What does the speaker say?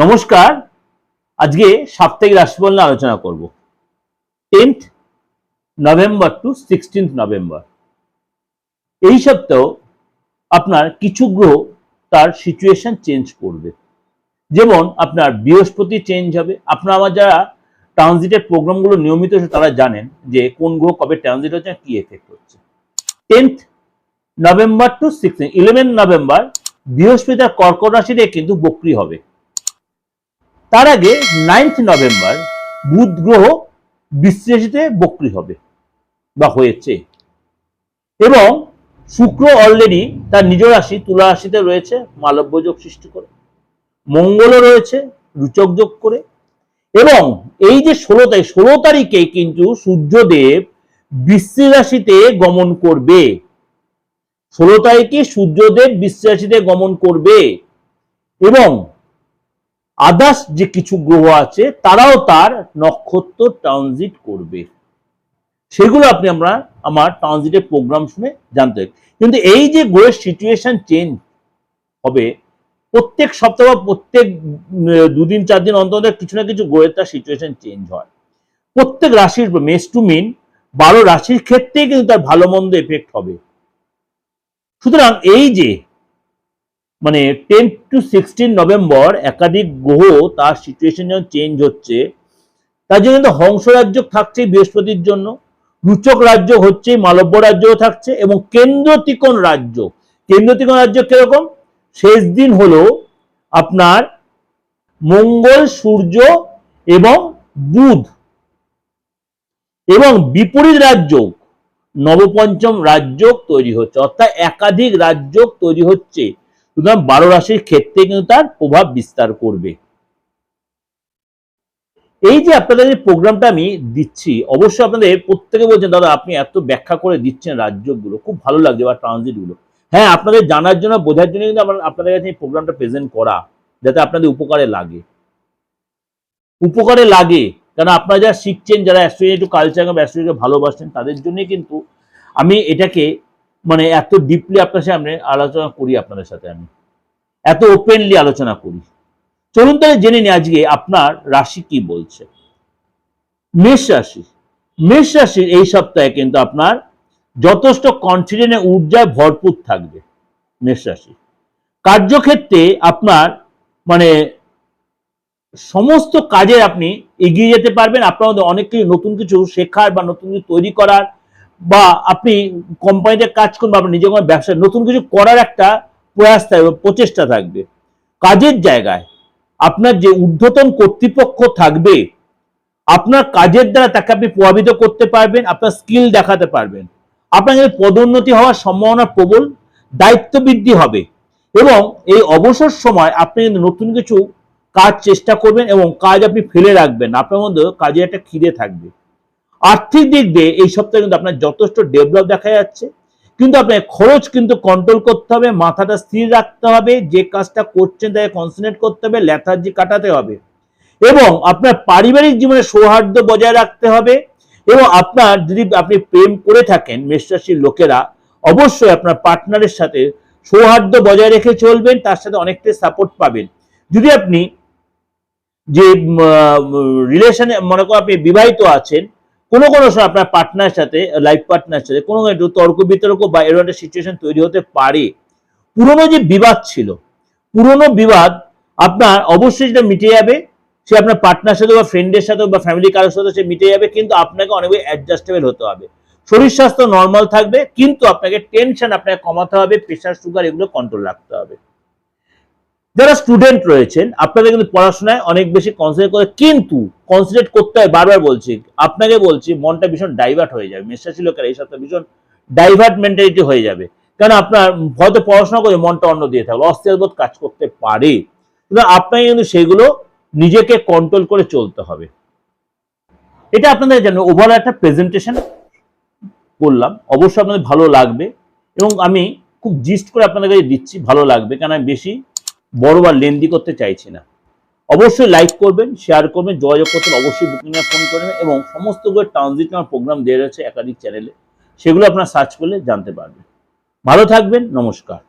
নমস্কার। আজকে সাপ্তাহিক রাশিফল নিয়ে আলোচনা করব। Tenth November to sixteenth November. এই সপ্তাহ আপনার কিছু গ্রহ তার সিচুয়েশন চেঞ্জ করবে। যেমন আপনার বৃহস্পতি চেঞ্জ হবে। আপনার আমার যারা ট্রানজিটের প্রোগ্রামগুলো নিয়মিত তারা জানেন যে কোন গ্রহ কবে ট্রানজিট হচ্ছে কি এফেক্ট হচ্ছে। Tenth November to sixteen eleven November বৃহস্পতি তার কর্কট রাশিতে কিন্তু বক্রি হবে। তার আগে নাইন্থ নভেম্বর বুধ গ্রহ বিশ্লেষিতে বক্রি হবে বা হয়েছে। এবং শুক্র অলরেডি তার নিজ রাশি, তুলা রাশিতে রয়েছে, মালব্য যোগ সৃষ্টি করে, মঙ্গলও রয়েছে, রুচক যোগ করে। এবং এই যে ষোলো তারিখ, ষোলো তারিখে কিন্তু সূর্যদেব বৃশ্চিক রাশিতে গমন করবে। ষোলো তারিখে সূর্যদেব বৃশ্চিক রাশিতে গমন করবে। এবং আদার্স যে কিছু গ্রহ আছে, তারাও তার নক্ষত্র ট্রানজিট করবে। সেগুলো আপনি আমরা আমার ট্রানজিটের প্রোগ্রাম শুনে জানতে কিন্তু এই যে গ্রহের সিচুয়েশন চেঞ্জ হবে, প্রত্যেক সপ্তাহ বা প্রত্যেক দুদিন, চার দিন অন্তর কিছু না কিছু গ্রহের তার সিচুয়েশন চেঞ্জ হয়। প্রত্যেক রাশির মেস টু মিন, বারো রাশির ক্ষেত্রেই কিন্তু তার ভালো মন্দ এফেক্ট হবে। সুতরাং এই যে মানে টেন টু সিক্সটিন নভেম্বর একাধিক গ্রহ তার সিচুয়েশন যখন চেঞ্জ হচ্ছে। তার জন্য কিন্তু হংস রাজ্য থাকছে বৃহস্পতির জন্য, রুচক রাজ্য হচ্ছে মালব্য রাজ্যও থাকছে এবং কেন্দ্র ত্রিকোণ রাজ্য। কেন্দ্র ত্রিকোণ রাজ্য কীরকম? শেষ দিন হলো আপনার মঙ্গল, সূর্য এবং বুধ। এবং বিপরীত রাজ্য, নবপঞ্চম রাজ্য তৈরি হচ্ছে, অর্থাৎ একাধিক রাজ্য তৈরি হচ্ছে। সুতরাং বারো রাশির ক্ষেত্রে কিন্তু তার প্রভাব বিস্তার করবে। এই যে আপনাদের প্রোগ্রামটা আমি দিচ্ছি, অবশ্যই আপনাদের প্রত্যেকে বলছেন, দাদা, আপনি এত ব্যাখ্যা করে দিচ্ছেন রাজ্যগুলো, খুব ভালো লাগছে বা ট্রানজিটগুলো। হ্যাঁ আপনাদের জানার জন্য, বোঝার জন্য কিন্তু আপনাদের কাছে এই প্রোগ্রামটা প্রেজেন্ট করা, যাতে আপনাদের উপকারে লাগে। উপকারে লাগে কারণ আপনারা যারা শিখছেন, যারা অ্যাস্ট্রোলজি একটু কালচার বা অ্যাস্ট্রোলজিকে ভালোবাসেন তাদের জন্যই কিন্তু আমি এটাকে মানে এত ডিপলি আপনার সামনে আলোচনা করি আপনাদের সাথে আমি। এত ওপেনলি আলোচনা করি। চলুন তাহলে জেনে নিই আজকে আপনার রাশি কি বলছে। মেষ রাশি। মেষ রাশির এই সপ্তাহে কিন্তু আপনার যথেষ্ট কনফিডেন্ট ঊর্জায় ভরপুর থাকবে মেষ রাশি। কার্যক্ষেত্রে আপনার মানে সমস্ত কাজে আপনি এগিয়ে যেতে পারবেন। আপনার মধ্যে অনেক কিছু নতুন কিছু শেখার বা নতুন কিছু তৈরি করার বা আপনি কোম্পানিতে কাজ করবেন বা আপনি নিজে কোনো ব্যবসা, নতুন কিছু করার একটা প্রয়াস থাকবে, প্রচেষ্টা থাকবে। কাজের জায়গায় আপনার যে ঊর্ধ্বতন কর্তৃপক্ষ থাকবে, আপনার কাজের দ্বারা তাকে আপনি প্রভাবিত করতে পারবেন, আপনার স্কিল দেখাতে পারবেন। আপনার পদোন্নতি হওয়ার সম্ভাবনা প্রবল, দায়িত্ব বৃদ্ধি হবে এবং এই অবসর সময় আপনি কিন্তু নতুন কিছু কাজ চেষ্টা করবেন এবং কাজ আপনি ফেলে রাখবেন। আপনার মধ্যে কাজে একটা খিদে থাকবে। আর্থিক দিক দিয়ে এই সপ্তাহে কিন্তু আপনার যথেষ্ট ডেভেলপ দেখা যাচ্ছে। কিন্তু আপনার খরচ কিন্তু কন্ট্রোল করতে হবে, মাথাটা স্থির রাখতে হবে, যে কাজটা করছেন তাকে কনসেন্ট্রেট করতে হবে লেথার্জি কাটাতে হবে। এবং আপনার পারিবারিক জীবনে সৌহার্দ্য বজায় রাখতে হবে এবং আপনার যদি আপনি প্রেম করে থাকেন মেষরাশির লোকেরা, অবশ্যই আপনার পার্টনারের সাথে সৌহার্দ্য বজায় রেখে চলবেন, তার সাথে অনেকটাই সাপোর্ট পাবেন। যদি আপনি যে রিলেশনে মনে করো আপনি বিবাহিত আছেন কোনো কোনো সময় আপনার পার্টনার সাথে লাইফ পার্টনার সাথে, কোনো একটু তর্ক বিতর্ক বা এরকম একটা সিচুয়েশন তৈরি হতে পারে। পুরনো যে বিবাদ ছিল, পুরনো বিবাদ আপনার অবশ্যই সেটা মিটে যাবে। সে আপনার পার্টনার সাথে বা ফ্রেন্ডের সাথে বা ফ্যামিলি কারোর সাথে সে মিটে যাবে, কিন্তু আপনাকে অনেক অ্যাডজাস্টেবল হতে হবে। শরীর স্বাস্থ্য নর্মাল থাকবে, কিন্তু আপনাকে টেনশন আপনাকে কমাতে হবে প্রেশার সুগার এগুলো কন্ট্রোল রাখতে হবে। যারা স্টুডেন্ট রয়েছেন, আপনাদের কিন্তু পড়াশোনায় অনেক বেশি কনসেন্ট্রেট করে, কিন্তু কনসেন্ট্রেট করতে হয়, বারবার বলছি, আপনাকে বলছি, মনটা ভীষণ ডাইভার্ট হয়ে যাবে। মেষরাশি লোকেরা এই সপ্তাহে ভীষণ ডাইভার্ট মেন্টালিটি হয়ে যাবে। কারণ আপনার হয়তো পড়াশোনা করে মনটা অন্য দিয়ে থাকল অস্থিরবোধ কাজ করতে পারে। কিন্তু আপনাকে কিন্তু সেগুলো নিজেকে কন্ট্রোল করে চলতে হবে। এটা আপনাদের জানেন ওভারঅল একটা প্রেজেন্টেশন করলাম। অবশ্যই আপনাদের ভালো লাগবে এবং আমি খুব জিস্ট করে আপনাদের কাছে দিচ্ছি, ভালো লাগবে। কারণ আমি বেশি বড় বা লেন্দি করতে চাইছি না। অবশ্যই লাইক করবেন শেয়ার করবেন, যোগাযোগ করতে অবশ্যই বুকিংয়ে ফোন করবেন এবং সমস্ত করে ট্রানজিট আমার প্রোগ্রাম দেওয়া রয়েছে একাধিক চ্যানেলে সেগুলো আপনারা সার্চ করলে জানতে পারবেন। ভালো থাকবেন, নমস্কার।